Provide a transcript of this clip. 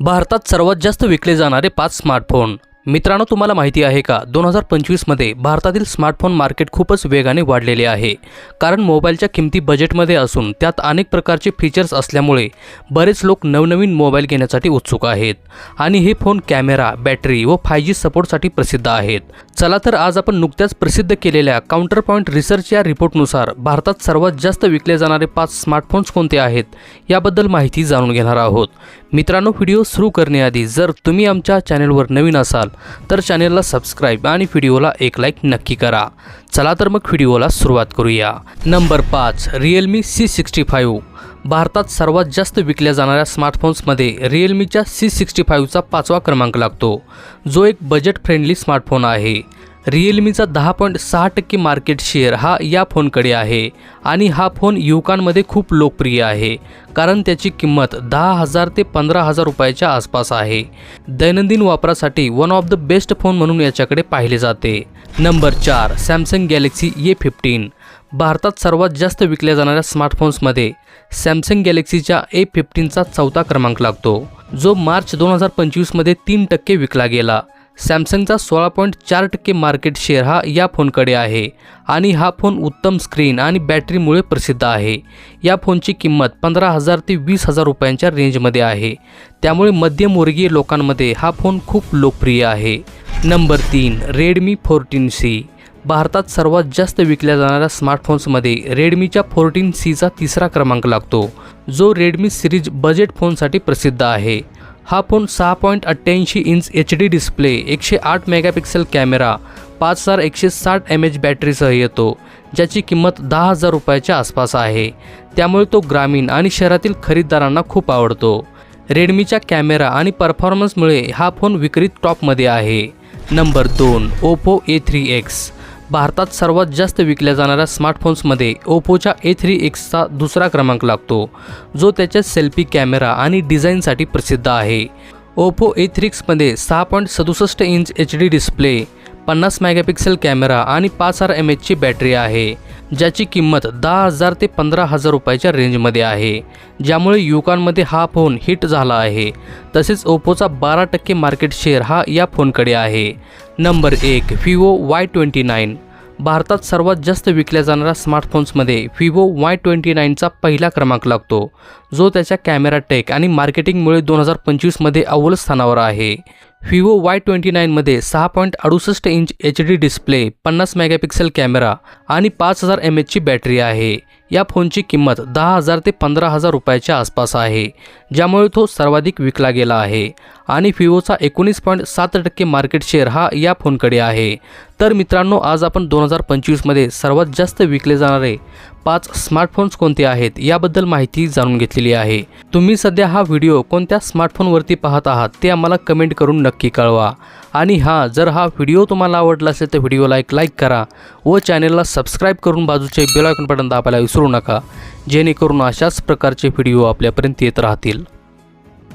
भारतात सर्वात जास्त विकले जाणारे पाच स्मार्टफोन मित्रांनो तुम्हाला माहिती आहे का? दोन हजार पंचवीसमध्ये भारतातील स्मार्टफोन मार्केट खूपच वेगाने वाढलेले आहे. कारण मोबाईलच्या किमती बजेटमध्ये असून त्यात अनेक प्रकारचे फीचर्स असल्यामुळे बरेच लोक नवनवीन मोबाईल घेण्यासाठी उत्सुक आहेत. आणि हे फोन कॅमेरा बॅटरी व फाय जी सपोर्टसाठी प्रसिद्ध आहेत. चला तर आज आपण नुकत्याच प्रसिद्ध केलेल्या काउंटर पॉईंट रिसर्च या रिपोर्टनुसार भारतात सर्वात जास्त विकले जाणारे पाच स्मार्टफोन्स कोणते आहेत याबद्दल माहिती जाणून घेणार आहोत. मित्रांनो व्हिडिओ सुरू करण्याआधी जर तुम्ही आमच्या चॅनेलवर नवीन असाल तर चॅनेलला सबस्क्राईब आणि व्हिडिओला एक लाईक नक्की करा. चला तर मग व्हिडिओला सुरुवात करूया. नंबर पाच रिअलमी सी सिक्स्टी फाईव्ह भारतात सर्वात जास्त विकल्या जाणाऱ्या स्मार्टफोन्समध्ये रिअलमीच्या सी सिक्स्टी फाईव्हचा पाचवा क्रमांक लागतो. जो एक बजेट फ्रेंडली स्मार्टफोन आहे. रिअलमीचा दहा पॉईंट सहा टक्के मार्केट शेअर हा या फोनकडे आहे आणि हा फोन युवकांमध्ये खूप लोकप्रिय आहे. कारण त्याची किंमत दहा हजार ते पंधरा हजार रुपयाच्या आसपास आहे. दैनंदिन वापरासाठी one of the best phone म्हणून याच्याकडे पाहिले जाते. नंबर चार सॅमसंग गॅलेक्सी ए फिफ्टीन भारतात सर्वात जास्त विकल्या जाणाऱ्या स्मार्टफोन्समध्ये सॅमसंग गॅलेक्सीच्या ए फिफ्टीनचा चौथा क्रमांक लागतो. जो मार्च दोन हजार पंचवीसमध्ये तीन टक्के विकला गेला. सॅमसंगचा सोळा पॉईंट चार टक्के मार्केट शेअर हा या फोनकडे आहे आणि हा फोन उत्तम स्क्रीन आणि बॅटरीमुळे प्रसिद्ध आहे. या फोनची किंमत पंधरा हजार ते वीस हजार रुपयांच्या रेंजमध्ये आहे. त्यामुळे मध्यमवर्गीय लोकांमध्ये हा फोन खूप लोकप्रिय आहे. नंबर तीन रेडमी फोर्टीन सी भारतात सर्वात जास्त विकल्या जाणाऱ्या स्मार्टफोन्समध्ये रेडमीच्या फोर्टीन सीचा तिसरा क्रमांक लागतो. जो रेडमी सिरीज बजेट फोनसाठी प्रसिद्ध आहे. हा फोन सहा पॉईंट अठ्ठ्याऐंशी इंच एच डी डिस्प्ले एकशे आठ मेगापिक्सल कॅमेरा पाच हजार एकशे साठ एम एच बॅटरीसह येतो ज्याची किंमत दहा हजार रुपयाच्या आसपास आहे. त्यामुळे तो ग्रामीण आणि शहरातील खरीददारांना खूप आवडतो. रेडमीच्या कॅमेरा आणि परफॉर्मन्समुळे हा फोन विक्रीत टॉपमध्ये आहे. नंबर दोन ओप्पो ए थ्री एक्स भारतात सर्वात जास्त विकल्या जाणाऱ्या स्मार्टफोन्समध्ये ओप्पोच्या ए थ्री एक्सचा दुसरा क्रमांक लागतो जो त्याच्या सेल्फी कॅमेरा आणि डिझाईनसाठी प्रसिद्ध आहे. ओप्पो ए थ्री एक्समध्ये सहा पॉईंट सदुसष्ट इंच एच डी डिस्प्ले पन्नास मेगापिक्सेल कॅमेरा आणि पाच हजार एम एचची बॅटरी आहे ज्याची किंमत दहा हजार ते पंधरा हजार रुपयाच्या रेंजमध्ये आहे ज्यामुळे युवकांमध्ये हा फोन हिट झाला आहे. तसेच ओप्पोचा बारा टक्के मार्केट शेअर हा या फोनकडे आहे. नंबर एक विवो वाय ट्वेंटी नाईन भारतात सर्वात जास्त विकल्या जाणाऱ्या स्मार्टफोन्समध्ये विवो वाय ट्वेंटी नाईनचा पहिला क्रमांक लागतो जो त्याच्या कॅमेरा टेक आणि मार्केटिंगमुळे दोन हजार पंचवीसमध्ये अव्वल स्थानावर आहे. व्हिवो वाय ट्वेंटी नाईनमध्ये सहा पॉईंट अडुसष्ट इंच एच डी डिस्प्ले पन्नास मेगापिक्सेल कॅमेरा आणि पाच हजार एम एचची बॅटरी आहे. या फोनची किंमत दहा हजार ते पंधरा हजार रुपयाच्या आसपास आहे ज्यामुळे तो सर्वाधिक विकला गेला आहे. आणि विवोचा एकोणीस पॉईंट सात टक्के मार्केट शेअर हा या फोनकडे आहे. तर मित्रांनो आज आपण दोन हजार पंचवीसमध्ये सर्वात जास्त विकले जाणारे पाच स्मार्टफोन्स कोणते आहेत याबद्दल माहिती जाणून घेतलेली आहे. तुम्ही सध्या हा व्हिडिओ कोणत्या स्मार्टफोनवरती पाहत आहात ते आम्हाला कमेंट करून नक्की कळवा. आणि हां जर हा व्हिडिओ तुम्हाला आवडला असेल तर व्हिडिओला एक लाईक करा व चॅनेलला सबस्क्राईब करून बाजूचे बेलायकन बटन दाबायला विसरू नका जेणेकरून अशाच प्रकारचे व्हिडिओ आपल्यापर्यंत येत राहतील.